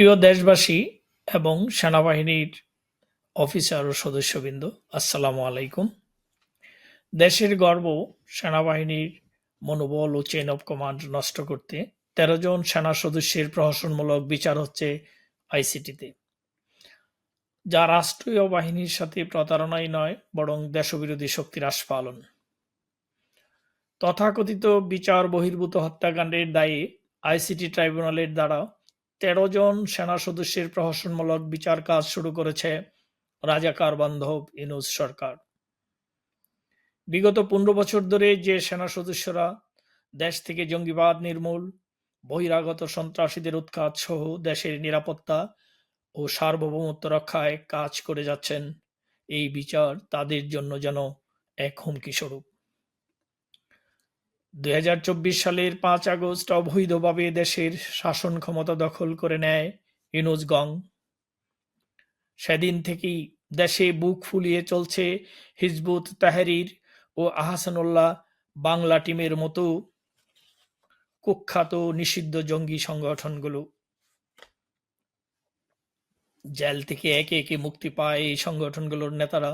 প্রিয় দেশবাসী এবং সেনাবাহিনীর অফিসার ও সদস্যবৃন্দ, আসসালামু আলাইকুম। দেশের গর্ব সেনাবাহিনীর মনোবল ও চেন অফ কমান্ড নষ্ট করতে তেরো জন সেনা সদস্যের প্রহসনমূলক বিচার হচ্ছে আইসিটিতে, যা রাষ্ট্রীয় বাহিনীর সাথে প্রতারণাই নয়, বরং দেশবিরোধী শক্তির আস্ফালন। তথাকথিত বিচার বহির্ভূত হত্যাকাণ্ডের দায়ে আইসিটি ট্রাইব্যুনালের দ্বারা তেরো জন সেনা সদস্যের প্রহসনমূলক বিচার কাজ শুরু করেছে রাজাকার বান্ধব ইনুস সরকার। বিগত পনেরো বছর ধরে যে সেনা সদস্যরা দেশ থেকে জঙ্গিবাদ নির্মূল, বহিরাগত সন্ত্রাসীদের উৎখাত সহ দেশের নিরাপত্তা ও সার্বভৌমত্ব রক্ষায় কাজ করে যাচ্ছেন, এই বিচার তাদের জন্য যেন এক হুমকি স্বরূপ দুই হাজার চব্বিশ সালের পাঁচ আগস্ট অবৈধভাবে দেশের শাসন ক্ষমতা দখল করে নেয় ইনুজ গং। সেদিন থেকেই দেশে বুক ফুলিয়ে চলছে হিজবুত তাহরির ও আহসানুল্লাহ বাংলা টিমের মতো কুখ্যাত নিষিদ্ধ জঙ্গি সংগঠনগুলো। জেল থেকে একে একে মুক্তি পায় এই সংগঠনগুলোর নেতারা।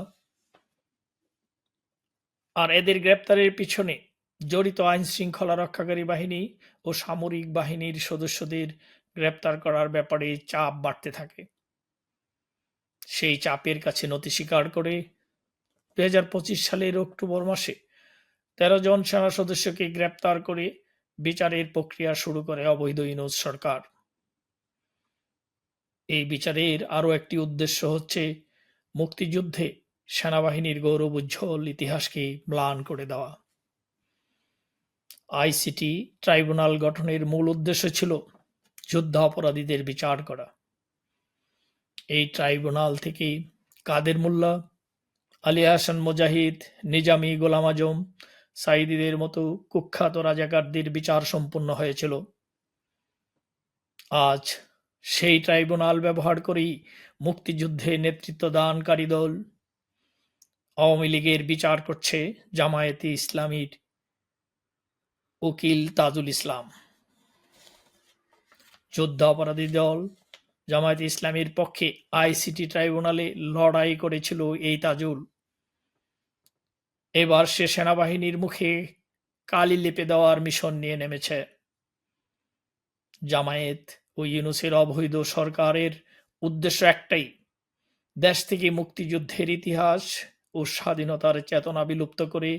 আর এদের গ্রেপ্তারের পিছনে জড়িত আইন শৃঙ্খলা রক্ষাকারী বাহিনী ও সামরিক বাহিনীর সদস্যদের গ্রেপ্তার করার ব্যাপারে চাপ বাড়তে থাকে। সেই চাপের কাছে নতি স্বীকার করে দু হাজার পঁচিশ সালের অক্টোবর মাসে তেরো জন সেনা সদস্যকে গ্রেপ্তার করে বিচারের প্রক্রিয়া শুরু করে অবৈধ ইনুজ সরকার। এই বিচারের আরও একটি উদ্দেশ্য হচ্ছে মুক্তিযুদ্ধে সেনাবাহিনীর গৌরব উজ্জ্বল ইতিহাসকে ম্লান করে দেওয়া। আইসিটি ট্রাইব্যুনাল গঠনের মূল উদ্দেশ্য ছিল যুদ্ধ অপরাধীদের বিচার করা। এই ট্রাইব্যুনাল থেকে কাদের মোল্লা, আলী হাসান মুজাহিদ, নিজামী গোলাম আজম সাইদিদের মতো কুখ্যাত রাজাকারদের বিচার সম্পন্ন হয়েছিল। আজ সেই ট্রাইব্যুনাল ব্যবহার করেই মুক্তিযুদ্ধে নেতৃত্ব দানকারী দল আওয়ামী লীগের বিচার করছে জামায়াতে ইসলামীর উকিল তাজুল ইসলাম। যুদ্ধ অপরাধী দল জামায়াত ইসলামীর পক্ষে আইসিটি ট্রাইব্যুনালে লড়াই করেছিল এই তাজুল। এবার সে সেনাবাহিনীর মুখে কালি লেপে দেওয়ার মিশন নিয়ে নেমেছে। জামায়াত ও ইউনুসের অবৈধ সরকারের উদ্দেশ্য একটাই, দেশ থেকে মুক্তিযুদ্ধের ইতিহাস ও স্বাধীনতার চেতনা বিলুপ্ত করে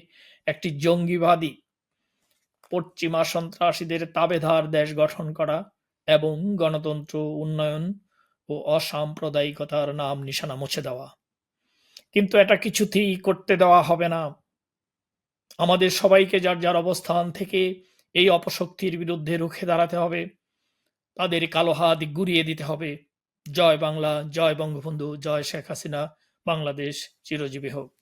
একটি জঙ্গিবাদী পশ্চিমা সন্ত্রাসীদের তাবেধার দেশ গঠন করা এবং গণতন্ত্র, উন্নয়ন ও অসাম্প্রদায়িকতার নাম নিশানা মুছে দেওয়া। কিন্তু এটা কিছুতেই করতে দেওয়া হবে না। আমাদের সবাইকে যার যার অবস্থান থেকে এই অপশক্তির বিরুদ্ধে রুখে দাঁড়াতে হবে। তাদের কালো হাত গুড়িয়ে দিতে হবে। জয় বাংলা, জয় বঙ্গবন্ধু, জয় শেখ হাসিনা। বাংলাদেশ চিরজীবী হোক।